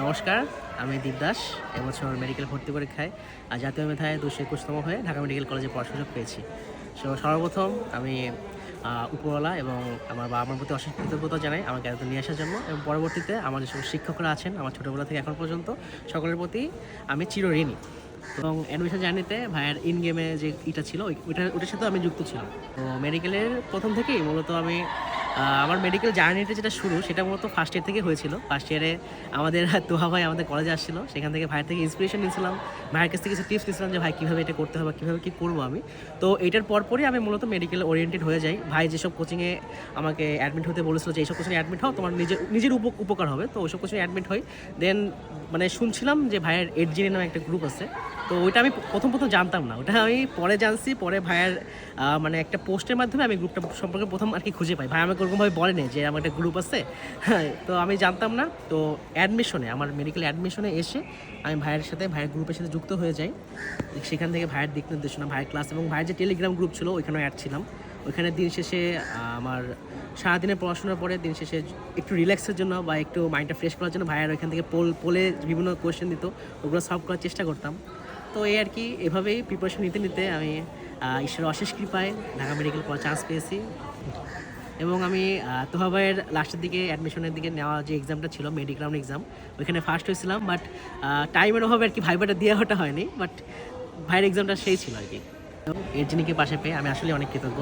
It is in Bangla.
নমস্কার, আমি দীপ দাস, এবছর মেডিকেল ভর্তি পরীক্ষায়, আর জাতীয় মেধায় দুশো একুশতম হয়ে ঢাকা মেডিকেল কলেজে পড়ার সুযোগ পেয়েছি। সো সর্বপ্রথম আমি উপরওয়ালা এবং আমার বাবা মার প্রতি অশেষ কৃতজ্ঞতা জানাই আমাকে এত নিয়ে আসার জন্য এবং পরবর্তীতে আমার যেসব শিক্ষকরা আছেন, আমার ছোটোবেলা থেকে এখন পর্যন্ত, সকলের প্রতি আমি চিরঋণী এবং অ্যাডমিশন জার্নিতে ভাইয়ের ইন গেমে যে ইটা ছিল ওইটা ওটার সাথে আমি যুক্ত ছিলাম। তো মেডিকেলের প্রথম থেকেই মূলত আমি আমার মেডিকেল জার্নিটা যেটা শুরু, সেটা মূলত ফার্স্ট ইয়ার থেকে হয়েছিল। ফার্স্ট ইয়ারে আমাদের তোহা ভাই আমাদের কলেজে আসছিল। সেখান থেকে ভাইয়ের থেকে ইন্সপিরেশন নিয়েছিলাম। ভাইয়ের কাছ থেকে কিছু টিপস নিয়েছিলাম যে, ভাই, কীভাবে এটা করতে হবে, কীভাবে কী করব আমি? তো এটার পরপরই আমি মূলত মেডিকেল ওরিয়েন্টেড হয়ে যাই। ভাই যেসব কোচিংয়ে আমাকে অ্যাডমিট হতে বলেছিল যে এইসব কোচিংয়ে অ্যাডমিট হও, তোমার নিজের নিজের উপ- উপকার হবে। তো ওইসব কোচিংয়ে অ্যাডমিট হই। দেন মানে শুনছিলাম যে, ভাইয়ের এইট জিনে নামে একটা গ্রুপ আছে। তো ওইটা আমি প্রথম প্রথম জানতাম না। ওটা আমি পরে জানছি, পরে ভাইয়ের মানে একটা পোস্টের মাধ্যমে আমি গ্রুপটা সম্পর্কে প্রথম আর কি খুঁজে পাই। ভাই আমাকে ওরকমভাবে বলেনি যে আমার একটা গ্রুপ আছে। হ্যাঁ, তো আমি জানতাম না। তো অ্যাডমিশনে আমার মেডিকেল অ্যাডমিশনে এসে আমি ভাইয়ের সাথে ভাইয়ের গ্রুপের সাথে যুক্ত হয়ে যাই। সেখান থেকে ভাইয়ের দিক নির্দেশনা ভাইয়ের ক্লাস এবং ভাইয়ের যে টেলিগ্রাম গ্রুপ ছিল ওইখানেও অ্যাড ছিলাম। ওইখানে দিন শেষে আমার সারাদিনের পড়াশোনার পরে দিন শেষে একটু রিল্যাক্সের জন্য বা একটু মাইন্ডটা ফ্রেশ করার জন্য ভাইয়ের ওইখান থেকে পোল পোলে বিভিন্ন কোয়েশ্চেন দিত। ওগুলো সলভ করার চেষ্টা করতাম। তো এই আর কি এভাবেই প্রিপারেশন নিতে নিতে আমি ঈশ্বরের অশেষ কৃপায় ঢাকা মেডিকেল করার চান্স পেয়েছি। এবং আমি তোহা ভাইয়ের লাস্টের দিকে অ্যাডমিশনের দিকে নেওয়া যে এক্সামটা ছিল মেডিক্রাউন্ড এক্সাম ওইখানে ফার্স্ট হয়েছিলাম বাট টাইমের অভাবে আর কি ভাইবাটা দিয়ে ওটা হয়নি বাট ভাইয়ের এক্সামটা সেই ছিল আর কি। এর জিনিকে পাশে পেয়ে, আমি আসলে অনেক কৃতজ্ঞ।